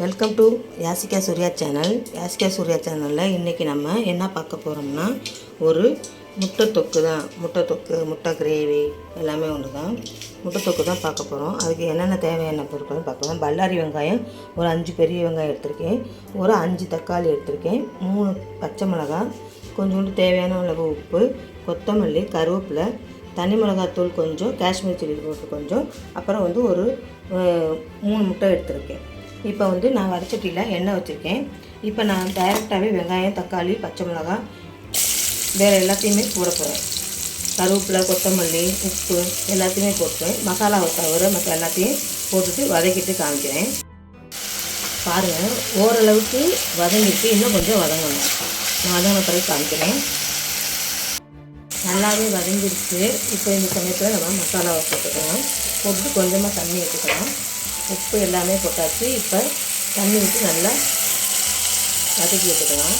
Welcome to Yasika Surya channel Yasika Surya சேனலில் இன்றைக்கி நம்ம என்ன பார்க்க போகிறோம்னா ஒரு முட்டை தொக்கு தான். முட்டை தொக்கு முட்டை கிரேவி எல்லாமே ஒன்று தான் முட்டை தொக்கு தான் பார்க்க போகிறோம் அதுக்கு என்னென்ன தேவையான பொருட்கள் பார்க்கலாம் பல்லாரி வெங்காயம் ஒரு அஞ்சு பெரிய வெங்காயம் எடுத்திருக்கேன். ஒரு அஞ்சு தக்காளி எடுத்திருக்கேன். மூணு பச்சை மிளகாய் கொஞ்சோண்டு தேவையான அளவு உப்பு கொத்தமல்லி கருவேப்பிலை தனி மிளகாத்தூள் கொஞ்சம் காஷ்மீர் சில்லி போட்டு கொஞ்சம் அப்புறம் வந்து ஒரு மூணு முட்டை எடுத்திருக்கேன். இப்போ வந்து நான் வடச்சட்டியில் எண்ணெய் வச்சுருக்கேன். இப்போ நான் டைரெக்டாகவே வெங்காயம் தக்காளி பச்சை மிளகாய் வேறு எல்லாத்தையுமே போட போகிறேன் கருவேப்பிலை கொத்தமல்லி உப்பு எல்லாத்தையுமே போட்டுருவேன். மசாலாவை தவிர மற்ற எல்லாத்தையும் போட்டுட்டு வதக்கிட்டு காமிக்கிறேன். பாருங்கள் ஓரளவுக்கு வதங்கிட்டு இன்னும் கொஞ்சம் வதங்கணும். நான் வதங்கின பிறகு காமிக்கிறேன். நல்லாவே வதங்கிடுச்சு. இப்போ இந்த சமயத்தில் நம்ம மசாலாவை போட்டுக்கணும் போட்டு கொஞ்சமாக தண்ணி ஊற்றிக்கலாம் உப்பு எல்லாமே போட்டாச்சு. இப்போ தண்ணி ஊற்றி நல்லா வதக்கி வச்சுக்கலாம்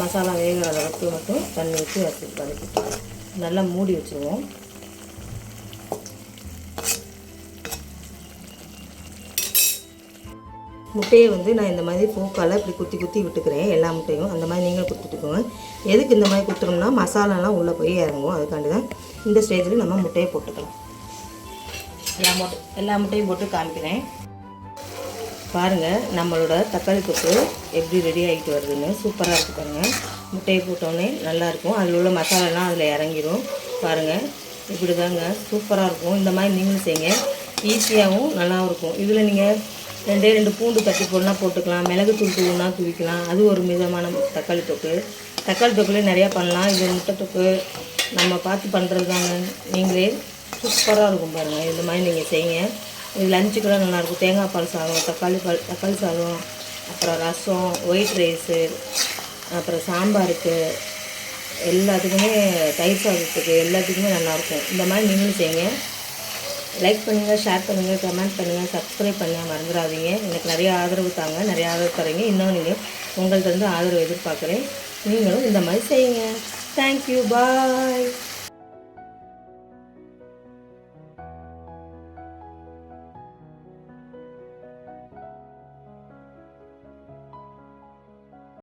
மசாலா வேகிற அளவுக்கு மட்டும் தண்ணி ஊற்றி வச்சு வதக்கிட்டு நல்லா மூடி வச்சுருவோம். முட்டையை வந்து நான் இந்த மாதிரி பூக்கால் இப்படி குத்தி குத்தி விட்டுக்கிறேன். எல்லா முட்டையும் அந்த மாதிரி நீங்களும் கொடுத்துட்டுக்கோங்க எதுக்கு இந்த மாதிரி கொடுத்துட்டோம்னா மசாலாலாம் உள்ளே போய் இறங்கும். அதுக்காண்டி தான் இந்த ஸ்டேஜில் நம்ம முட்டையை போட்டுக்கலாம். எல்லா முட்டை எல்லா முட்டையும் போட்டு காமிக்கிறேன். பாருங்கள் நம்மளோட தக்காளி தொக்கு எப்படி ரெடி ஆகிட்டு வருதுன்னு சூப்பராக இருக்குது பாருங்கள் முட்டையை போட்டோன்னே நல்லாயிருக்கும் அதில் உள்ள மசாலாலாம் அதில் இறங்கிடும் பாருங்கள் இப்படி தாங்க சூப்பராக இருக்கும். இந்த மாதிரி நீங்களும் செய்யுங்க. ஈஸியாகவும் நல்லாவும் இருக்கும். இதில் நீங்கள் ரெண்டே ரெண்டு பூண்டு தட்டி போடலாம் போட்டுக்கலாம். மிளகு தூள் தூள்னா தூவிக்கலாம். அது ஒரு விதமான தக்காளி தொக்கு. தக்காளி தொக்குலேயே நிறையா பண்ணலாம். இது முட்டை தொக்கு. நம்ம பார்த்து பண்ணுறது தாங்க நீங்களே சூப்பராக இருக்கும் பாருங்கள் இந்த மாதிரி நீங்கள் செய்யுங்க. இது லஞ்சுக்கெல்லாம் நல்லாயிருக்கும் தேங்காய் பால் சாதம் தக்காளி பால் தக்காளி சாதம் அப்புறம் ரசம் ஒயிட் ரைஸு அப்புறம் சாம்பாருக்கு எல்லாத்துக்குமே தயிர் சாதத்துக்கு எல்லாத்துக்குமே நல்லாயிருக்கும் இந்த மாதிரி நீங்களும் செய்யுங்க. லைக் பண்ணுங்கள் ஷேர் பண்ணுங்கள் கமெண்ட் பண்ணுங்கள் சப்ஸ்கிரைப் பண்ண மறந்துடாதீங்க. எனக்கு நிறைய ஆதரவு தாங்க. நிறைய ஆதரவு தரீங்க இன்னும் நீங்கள் உங்கள்கிட்ட இருந்து ஆதரவு எதிர்பார்க்குறேன். நீங்களும் இந்த மாதிரி செய்யுங்க. Thank you bye